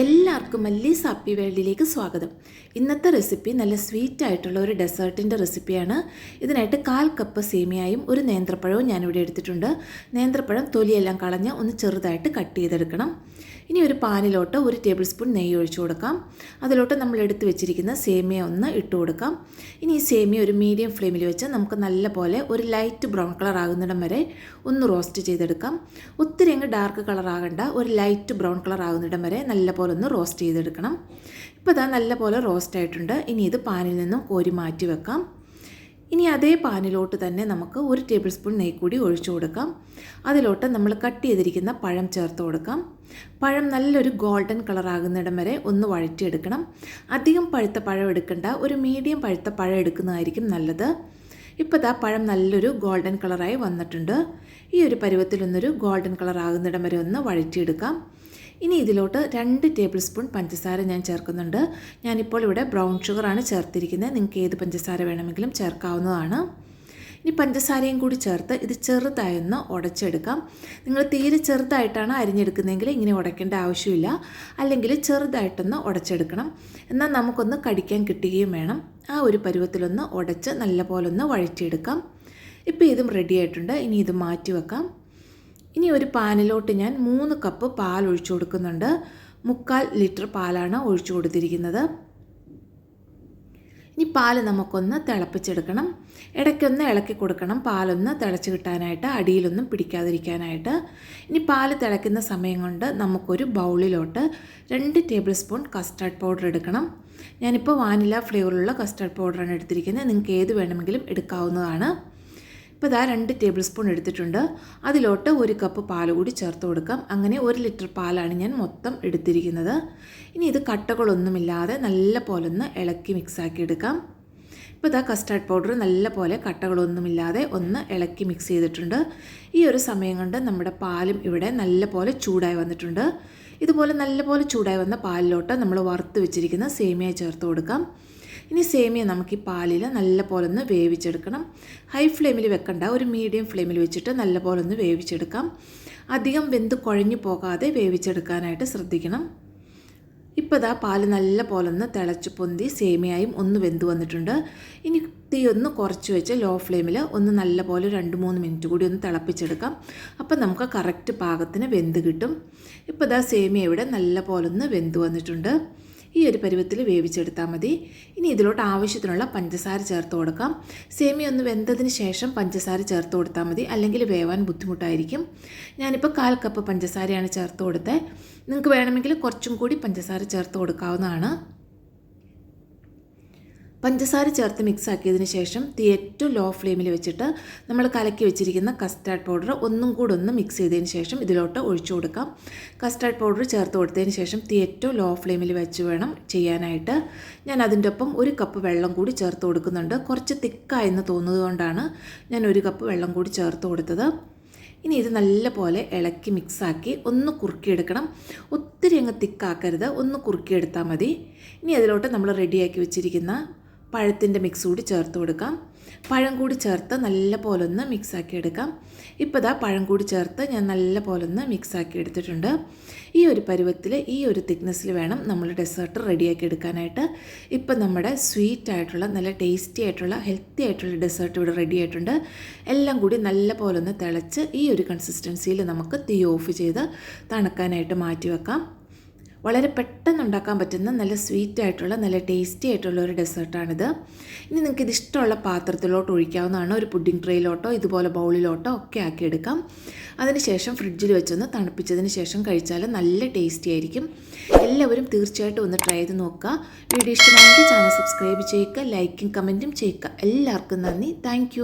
എല്ലാവർക്കും മല്ലീസ് ഹാപ്പി വേൾഡിലേക്ക് സ്വാഗതം. ഇന്നത്തെ റെസിപ്പി നല്ല സ്വീറ്റ് ആയിട്ടുള്ള ഒരു ഡെസേർട്ടിന്റെ റെസിപ്പിയാണ്. ഇതിനായിട്ട് കാൽ കപ്പ് സേമിയയും ഒരു നേന്ത്രപ്പഴവും ഞാനിവിടെ എടുത്തിട്ടുണ്ട്. നേന്ത്രപ്പഴം തൊലിയെല്ലാം കളഞ്ഞ് ഒന്ന് ചെറുതായിട്ട് കട്ട് ചെയ്തെടുക്കണം. ഇനി ഒരു പാനിലോട്ട് ഒരു ടേബിൾ സ്പൂൺ നെയ്യ് ഒഴിച്ചു കൊടുക്കാം. അതിലോട്ട് നമ്മൾ എടുത്ത് വെച്ചിരിക്കുന്ന സേമിയ ഒന്ന് ഇട്ട് കൊടുക്കാം. ഇനി ഈ സേമിയ ഒരു മീഡിയം ഫ്ലെയിമിൽ വെച്ച് നമുക്ക് നല്ല പോലെ ഒരു ലൈറ്റ് ബ്രൗൺ കളർ ആകുന്നിടം വരെ ഒന്ന് റോസ്റ്റ് ചെയ്തെടുക്കാം. ഒത്തിരി അങ്ങ് ഡാർക്ക് കളർ ആകണ്ട ഒരു ലൈറ്റ് ബ്രൗൺ കളർ ആകുന്നിടം വരെ നല്ല പോലെ ഒന്ന് റോസ്റ്റ് ചെയ്തെടുക്കണം. ഇപ്പോൾ ഇതാ നല്ല പോലെ റോസ്റ്റ് ആയിട്ടുണ്ട്. ഇനി ഇത് പാനിൽ നിന്നും കോരി മാറ്റി വെക്കാം. ഇനി അതേ പാനിലോട്ട് തന്നെ നമുക്ക് ഒരു ടേബിൾ സ്പൂൺ നെയ്യ് കൂടി ഒഴിച്ചു കൊടുക്കാം. അതിലോട്ട് നമ്മൾ കട്ട് ചെയ്തിരിക്കുന്ന പഴം ചേർത്ത് കൊടുക്കാം. പഴം നല്ലൊരു ഗോൾഡൻ കളർ ആകുന്നിടം വരെ ഒന്ന് വഴറ്റിയെടുക്കണം. അധികം പഴുത്ത പഴം എടുക്കണ്ട ഒരു മീഡിയം പഴുത്ത പഴം എടുക്കുന്നതായിരിക്കും നല്ലത്. ഇപ്പോൾ ദാ പഴം നല്ലൊരു ഗോൾഡൻ കളറായി വന്നിട്ടുണ്ട്. ഈ ഒരു പരുവത്തിൽ പരുവത്തിലൊന്നൊരു ഗോൾഡൻ കളർ ആകുന്നിടം വരെ ഒന്ന് വഴറ്റിയെടുക്കാം. ഇനി ഇതിലോട്ട് രണ്ട് ടേബിൾ സ്പൂൺ പഞ്ചസാര ഞാൻ ചേർക്കുന്നുണ്ട്. ഞാനിപ്പോൾ ഇവിടെ ബ്രൗൺ ഷുഗറാണ് ചേർത്തിരിക്കുന്നത്. നിങ്ങൾക്ക് ഏത് പഞ്ചസാര വേണമെങ്കിലും ചേർക്കാവുന്നതാണ്. ഇനി പഞ്ചസാരയും കൂടി ചേർത്ത് ഇത് ചെറുതായൊന്ന് ഉടച്ചെടുക്കാം. നിങ്ങൾ തീരെ ചെറുതായിട്ടാണ് അരിഞ്ഞെടുക്കുന്നതെങ്കിൽ ഇങ്ങനെ ഉടയ്ക്കേണ്ട ആവശ്യമില്ല. അല്ലെങ്കിൽ ചെറുതായിട്ടൊന്ന് ഉടച്ചെടുക്കണം. എന്നാൽ നമുക്കൊന്ന് കടിക്കാൻ കിട്ടുകയും വേണം. ആ ഒരു പരുവത്തിലൊന്ന് ഉടച്ച് നല്ലപോലെ ഒന്ന് വഴറ്റിയെടുക്കാം. ഇപ്പോൾ ഇതും റെഡി ആയിട്ടുണ്ട്. ഇനി ഇത് മാറ്റി വെക്കാം ഇനി ഒരു പാനിലോട്ട് ഞാൻ മൂന്ന് കപ്പ് പാൽ ഒഴിച്ചു കൊടുക്കുന്നുണ്ട്. മുക്കാൽ ലിറ്റർ പാലാണ് ഒഴിച്ചു കൊടുത്തിരിക്കുന്നത്. ഇനി പാൽ നമുക്കൊന്ന് തിളപ്പിച്ചെടുക്കണം. ഇടയ്ക്കൊന്ന് ഇളക്കി കൊടുക്കണം. പാലൊന്ന് തിളച്ച് കിട്ടാനായിട്ട് അടിയിലൊന്നും പിടിക്കാതിരിക്കാനായിട്ട്. ഇനി പാൽ തിളയ്ക്കുന്ന സമയം കൊണ്ട് നമുക്കൊരു ബൗളിലോട്ട് രണ്ട് ടേബിൾ സ്പൂൺ കസ്റ്റാർഡ് പൗഡർ എടുക്കണം. ഞാനിപ്പോൾ വാനില ഫ്ലേവറിലുള്ള കസ്റ്റാർഡ് പൗഡറാണ് എടുത്തിരിക്കുന്നത്. നിങ്ങൾക്ക് ഏത് വേണമെങ്കിലും എടുക്കാവുന്നതാണ്. ഇപ്പോൾ ഇതാ രണ്ട് ടേബിൾ സ്പൂൺ എടുത്തിട്ടുണ്ട്. അതിലോട്ട് ഒരു കപ്പ് പാൽ കൂടി ചേർത്ത് കൊടുക്കാം. അങ്ങനെ ഒരു ലിറ്റർ പാലാണ് ഞാൻ മൊത്തം എടുത്തിരിക്കുന്നത്. ഇനി ഇത് കട്ടകളൊന്നുമില്ലാതെ നല്ല പോലെ ഒന്ന് ഇളക്കി മിക്സാക്കി എടുക്കാം. ഇപ്പോൾ ഇതാ കസ്റ്റാർഡ് പൗഡർ നല്ല പോലെ കട്ടകളൊന്നുമില്ലാതെ ഒന്ന് ഇളക്കി മിക്സ് ചെയ്തിട്ടുണ്ട്. ഈ ഒരു സമയം കൊണ്ട് നമ്മുടെ പാലും ഇവിടെ നല്ല പോലെ ചൂടായി വന്നിട്ടുണ്ട്. ഇതുപോലെ നല്ല പോലെ ചൂടായി വന്ന പാലിലോട്ട് നമ്മൾ വറുത്ത് വെച്ചിരിക്കുന്ന സേമിയ ചേർത്ത് കൊടുക്കാം. ഇനി സേമിയ നമുക്ക് ഈ പാലിൽ നല്ല പോലെ ഒന്ന് വേവിച്ചെടുക്കണം. ഹൈ ഫ്ലെയിമിൽ വെക്കണ്ട. ഒരു മീഡിയം ഫ്ലെയിമിൽ വെച്ചിട്ട് നല്ല പോലെ ഒന്ന് വേവിച്ചെടുക്കാം. അധികം വെന്ത് കുഴഞ്ഞു പോകാതെ വേവിച്ചെടുക്കാനായിട്ട് ശ്രദ്ധിക്കണം. ഇപ്പോൾ ഇതാ പാൽ നല്ല പോലെ ഒന്ന് തിളച്ച് പൊന്തി സേമിയായും ഒന്ന് വെന്ത് വന്നിട്ടുണ്ട്. ഇനി തീ ഒന്ന് കുറച്ച് വെച്ച് ലോ ഫ്ലെയിമിൽ ഒന്ന് നല്ല പോലെ രണ്ട് മൂന്ന് മിനിറ്റ് കൂടി ഒന്ന് തിളപ്പിച്ചെടുക്കാം. അപ്പോൾ നമുക്ക് കറക്റ്റ് പാകത്തിന് വെന്ത് കിട്ടും. ഇപ്പോൾ ഇതാ സേമിയ ഇവിടെ നല്ല പോലെ ഒന്ന് വെന്ത് വന്നിട്ടുണ്ട്. ഈ ഒരു പരുവത്തിൽ വേവിച്ചെടുത്താൽ മതി. ഇനി ഇതിലോട്ട് ആവശ്യത്തിനുള്ള പഞ്ചസാര ചേർത്ത് കൊടുക്കാം. സേമിയ ഒന്ന് വെന്തതിന് ശേഷം പഞ്ചസാര ചേർത്ത് കൊടുത്താൽ മതി. അല്ലെങ്കിൽ വേവാൻ ബുദ്ധിമുട്ടായിരിക്കും. ഞാനിപ്പോൾ കാൽ കപ്പ് പഞ്ചസാരയാണ് ചേർത്ത് കൊടുത്തത് നിങ്ങൾക്ക് വേണമെങ്കിൽ കുറച്ചും കൂടി പഞ്ചസാര ചേർത്ത് കൊടുക്കാവുന്നതാണ്. പഞ്ചസാര ചേർത്ത് മിക്സ് ആക്കിയതിന് ശേഷം തീ ഏറ്റവും ലോ ഫ്ലെയിമിൽ വെച്ചിട്ട് നമ്മൾ കലക്കി വെച്ചിരിക്കുന്ന കസ്റ്റാർഡ് പൗഡർ ഒന്നും കൂടെ ഒന്ന് മിക്സ് ചെയ്തതിന് ശേഷം ഇതിലോട്ട് ഒഴിച്ചു കൊടുക്കാം. കസ്റ്റാർഡ് പൗഡർ ചേർത്ത് കൊടുത്തതിന് ശേഷം തീ ഏറ്റവും ലോ ഫ്ലെയിമിൽ വെച്ച് വേണം ചെയ്യാനായിട്ട്. ഞാൻ അതിന്റെ ഒപ്പം ഒരു കപ്പ് വെള്ളം കൂടി ചേർത്ത് കൊടുക്കുന്നുണ്ട്. കുറച്ച് തിക്കായെന്ന് തോന്നുന്നതുകൊണ്ടാണ് ഞാൻ ഒരു കപ്പ് വെള്ളം കൂടി ചേർത്ത് കൊടുത്തത്. ഇനി ഇത് നല്ല പോലെ ഇളക്കി മിക്സാക്കി ഒന്ന് കുറുക്കിയെടുക്കണം. ഒത്തിരി അങ്ങ് തിക്കാക്കരുത് ഒന്ന് കുറുക്കിയെടുത്താൽ മതി. ഇനി അതിലോട്ട് നമ്മൾ റെഡിയാക്കി വെച്ചിരിക്കുന്ന പഴത്തിന്റെ മിക്സ് കൂടി ചേർത്ത് കൊടുക്കാം. പഴം കൂടി ചേർത്ത് നല്ല പോലെ ഒന്ന് മിക്സാക്കി എടുക്കാം. ഇപ്പോൾ ഇതാ പഴം കൂടി ചേർത്ത് ഞാൻ നല്ല പോലെ ഒന്ന് മിക്സാക്കി എടുത്തിട്ടുണ്ട്. ഈ ഒരു പരുവത്തിൽ ഈ ഒരു തിക്നെസ്സിൽ വേണം നമ്മൾ ഡെസേർട്ട് റെഡിയാക്കി എടുക്കാനായിട്ട്. ഇപ്പം നമ്മുടെ സ്വീറ്റ് ആയിട്ടുള്ള നല്ല ടേസ്റ്റി ആയിട്ടുള്ള ഹെൽത്തി ആയിട്ടുള്ള ഡെസേർട്ട് ഇവിടെ റെഡി ആയിട്ടുണ്ട്. എല്ലാം കൂടി നല്ല പോലെ ഒന്ന് തിളച്ച് ഈ ഒരു കൺസിസ്റ്റൻസിയിൽ നമുക്ക് തീ ഓഫ് ചെയ്ത് തണുക്കാനായിട്ട് മാറ്റി വെക്കാം. വളരെ പെട്ടെന്ന് ഉണ്ടാക്കാൻ പറ്റുന്ന നല്ല സ്വീറ്റ് ആയിട്ടുള്ള നല്ല ടേസ്റ്റി ആയിട്ടുള്ള ഒരു ഡെസേർട്ടാണിത് ഇനി നിങ്ങൾക്ക് ഇത് ഇഷ്ടമുള്ള പാത്രത്തിലോട്ട് ഒഴിക്കാവുന്നതാണ്. ഒരു പുഡിംഗ് ട്രേയിലോട്ടോ ഇതുപോലെ ബൗളിലോട്ടോ ഒക്കെ ആക്കി എടുക്കാം അതിനുശേഷം ഫ്രിഡ്ജിൽ വെച്ചൊന്ന് തണുപ്പിച്ചതിന് ശേഷം കഴിച്ചാൽ നല്ല ടേസ്റ്റി ആയിരിക്കും. എല്ലാവരും തീർച്ചയായിട്ടും ഒന്ന് ട്രൈ ചെയ്ത് നോക്കുക. വീഡിയോ ഇഷ്ടമാണെങ്കിൽ ചാനൽ സബ്സ്ക്രൈബ് ചെയ്യുക ലൈക്കും കമന്റും ചെയ്യുക. എല്ലാവർക്കും നന്ദി. താങ്ക്